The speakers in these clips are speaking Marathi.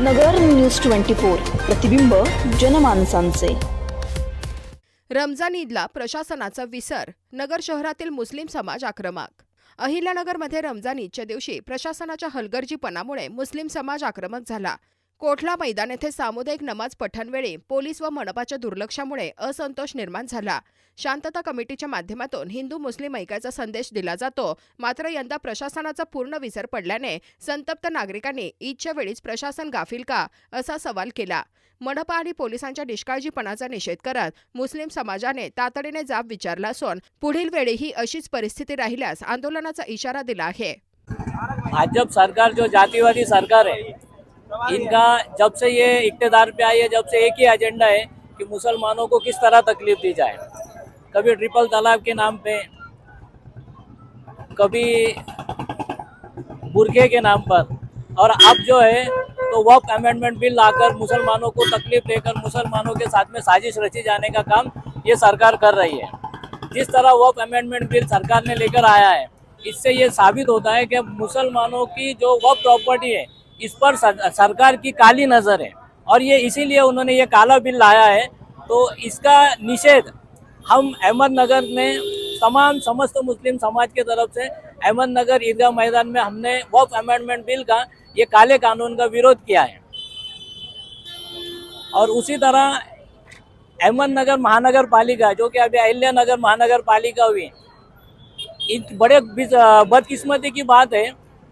नगर न्यूज ट्वेंटी फोर प्रतिबिंब जनमानसांचे. रमजान ईदला प्रशासनाचा विसर नगर शहरातील मुस्लिम समाज आक्रमक. अहिल्यानगरमध्ये रमजान ईदच्या दिवशी प्रशासनाच्या हलगर्जीपणामुळे मुस्लिम समाज आक्रमक झाला. कोठला मैदान येथे सामुदायिक नमाज पठणवेळी पोलीस व मनपाच्या दुर्लक्षामुळे असंतोष निर्माण झाला? शांतता कमिटीच्या माध्यमातून हिंदू मुस्लिम ऐक्याचा संदेश दिला जातो. मात्र यंदा प्रशासनाचा पूर्ण विसर पडल्याने संतप्त नागरिकांनी ईदच्या वेळीच प्रशासन गाफील का असा सवाल केला. मनपा आणि पोलिसांच्या निष्काळजीपणाचा निषेध करत मुस्लिम समाजाने तातडीने जाब विचारला असून पुढील वेळीही अशीच परिस्थिती राहिल्यास आंदोलनाचा इशारा दिला आहे. भाजप सरकार जो जातीवादी सरकार आहे इनका जब से ये इकतेदार पे आई है, जब से एक ही एजेंडा है कि मुसलमानों को किस तरह तकलीफ़ दी जाए। कभी ट्रिपल तलाक के नाम पे, कभी बुरखे के नाम पर। और अब जो है तो वक्फ अमेंडमेंट बिल लाकर मुसलमानों को तकलीफ़ देकर मुसलमानों के साथ में साजिश रची जाने का काम ये सरकार कर रही है। जिस तरह वक्फ अमेंडमेंट बिल सरकार ने लेकर आया है, इससे ये साबित होता है कि मुसलमानों की जो वक्फ प्रॉपर्टी है इस पर सरकार की काली नज़र है। और ये इसीलिए उन्होंने ये काला बिल लाया है। तो इसका निषेध हम अहमदनगर में तमाम समस्त मुस्लिम समाज के तरफ़ से अहमदनगर ईदगाह मैदान में हमने वक्फ अमेंडमेंट बिल का, ये काले कानून का विरोध किया है। और उसी तरह अहमदनगर महानगर पालिका जो कि अभी अहिल्या नगर महानगर पालिका हुई बड़े बदकिस्मती की बात है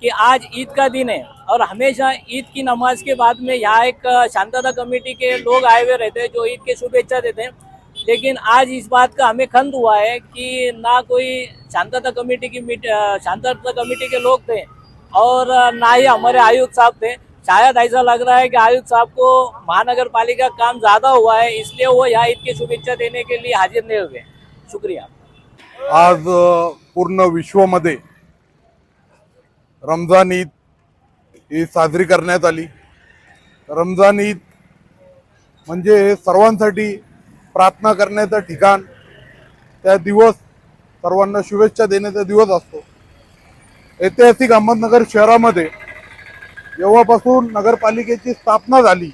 कि आज ईद का दिन है। और हमेशा ईद की नमाज़ के बाद में यहाँ एक शांतता कमेटी के लोग आए हुए रहते हैं जो ईद की शुभेच्छा देते हैं। लेकिन आज इस बात का हमें खंत हुआ है कि ना कोई शांतता कमेटी की मीट शांतता कमेटी के लोग थे और ना ही हमारे आयुक्त साहब थे। शायद ऐसा लग रहा है कि आयुक्त साहब को महानगर पालिका काम ज़्यादा हुआ है, इसलिए वो यहाँ ईद की शुभेच्छा देने के लिए हाजिर नहीं हुए। शुक्रिया। आज पूर्ण विश्वमध्ये रमज़ान ईद ही साजरी करण्यात आली. रमजान ईद म्हणजे सर्वांसाठी प्रार्थना करण्याचं ठिकाण. त्या दिवस सर्वांना शुभेच्छा देण्याचा दिवस असतो. ऐतिहासिक अहमदनगर शहरामध्ये जेव्हापासून नगरपालिकेची स्थापना झाली.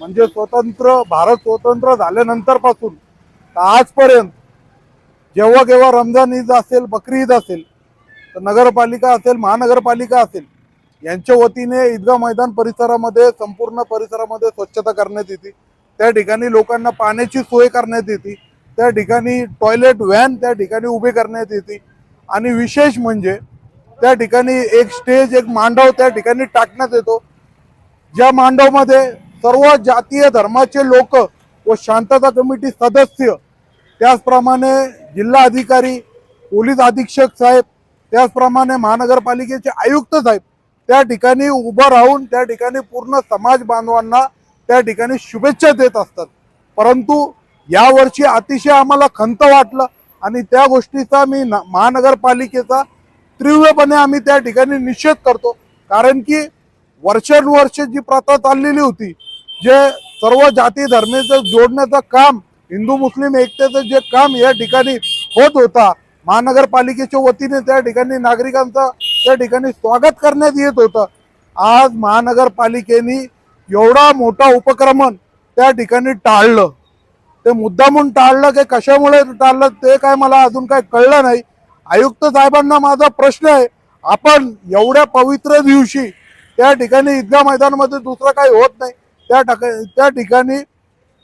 म्हणजे स्वतंत्र भारत स्वतंत्र झाल्यानंतरपासून तर आजपर्यंत जेव्हा केव्हा रमजान ईद असेल बकरी ईद असेल तर नगरपालिका असेल महानगरपालिका असेल यांच्या वतीने ईदगाह मैदान परिसरामध्ये संपूर्ण परिसरामध्ये स्वच्छता करण्यात येते. त्या ठिकाणी लोकांना पाण्याची सोय करण्यात येते. त्या ठिकाणी टॉयलेट व्हॅन त्या ठिकाणी उभे करण्यात येते. आणि विशेष म्हणजे त्या ठिकाणी एक स्टेज एक मांडव त्या ठिकाणी टाकण्यात येतो. ज्या मांडवमध्ये सर्व जातीय धर्माचे लोक व शांतता कमिटी सदस्य त्याचप्रमाणे जिल्हा अधिकारी पोलीस अधीक्षक साहेब त्याचप्रमाणे महानगरपालिकेचे आयुक्त साहेब त्या ठिकाणी उभं राहून त्या ठिकाणी पूर्ण समाज बांधवांना त्या ठिकाणी शुभेच्छा देत असतात. परंतु यावर्षी अतिशय आम्हाला खंत वाटलं आणि त्या गोष्टीचा मी न- महानगरपालिकेचा तीव्रपणे आम्ही त्या ठिकाणी निषेध करतो. कारण की वर्षानुवर्ष जी प्रथा चाललेली होती जे सर्व जाती धर्मेचं जोडण्याचं काम हिंदू मुस्लिम एकतेचं जे काम या ठिकाणी होत होता महानगरपालिकेच्या वतीने त्या ठिकाणी नागरिकांचा त्या ठिकाणी स्वागत करण्यात येत होतं. आज महानगरपालिकेने एवढा मोठा उपक्रमण त्या ठिकाणी टाळलं. ते मुद्दामून टाळलं की कशामुळे टाळलं ते काय मला अजून काय कळलं नाही. आयुक्त साहेबांना माझा प्रश्न आहे आपण एवढ्या पवित्र दिवशी त्या ठिकाणी ईदगाह मैदानामध्ये दुसरं काही होत नाही. त्या टाका त्या ठिकाणी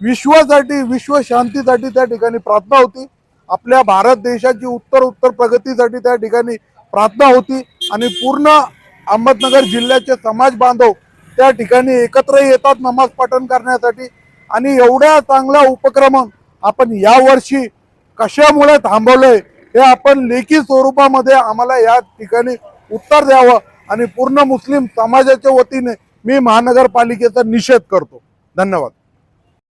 विश्वासाठी विश्व शांतीसाठी त्या ठिकाणी प्रार्थना होती. आपल्या भारत देशाची उत्तर उत्तर प्रगतीसाठी त्या ठिकाणी प्रार्थना होती. आणि पूर्ण अहमदनगर जिल्ह्याचे समाज बांधव त्या ठिकाणी एकत्र येतात नमाज पठण करण्यासाठी. आणि एवढ्या चांगला उपक्रम आपण यावर्षी कशामुळे थांबवलंय हे आपण लेखी स्वरूपामध्ये आम्हाला या ठिकाणी उत्तर द्यावं आणि पूर्ण मुस्लिम समाजाच्या वतीने मी महानगरपालिकेचा निषेध करतो. धन्यवाद.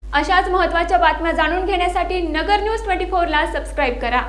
अशाच महत्त्वाच्या बातम्या जाणून घेण्यासाठी नगर न्यूज ट्वेंटी फोरला सबस्क्राईब करा.